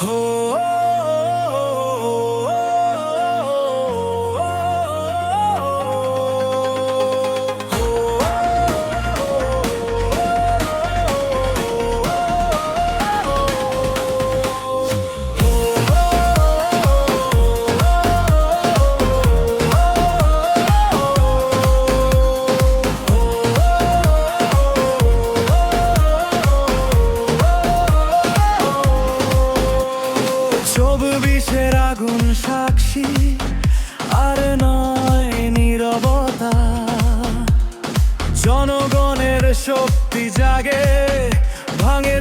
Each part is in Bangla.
oh. oh, oh. হাসি আর নয় নিরবতা। জনগণের শক্তি জাগে ভাঙে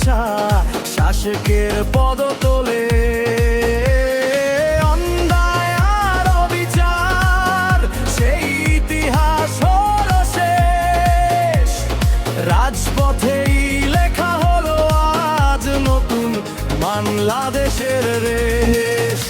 ভালোবাসা শাসকের পদ তোলে রাজপথেই লেখা হলো আজ নতুন বাংলাদেশের রেশ।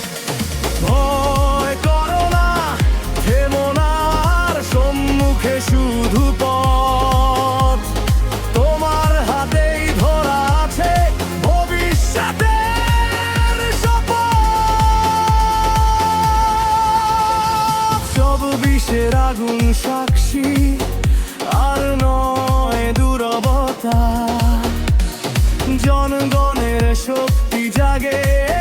গাছের আগুন সাক্ষী আর নয় দুরবতা। জনগণের শক্তি জাগে।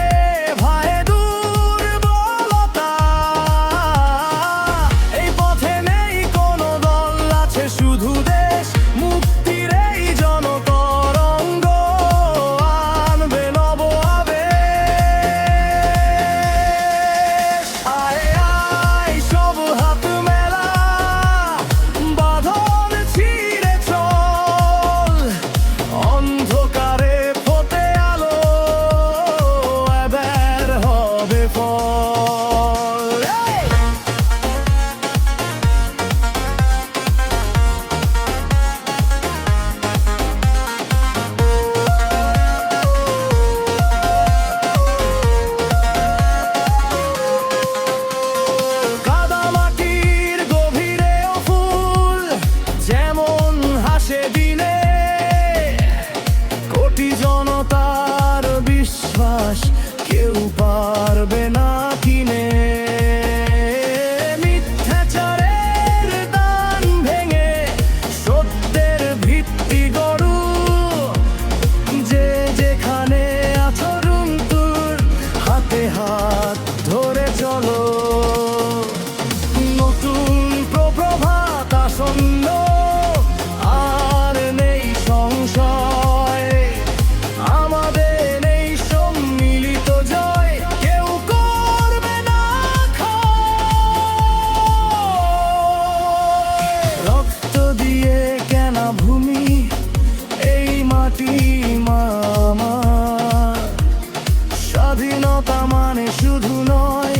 কিনে মিথ্যাচারের দান ভেঙে সত্যের ভিত্তি গড়ু। যে যেখানে আছো রুমতুর হাতে হাত ধরে চলো। নতুন প্রভাত আসন্ন শুধু নয়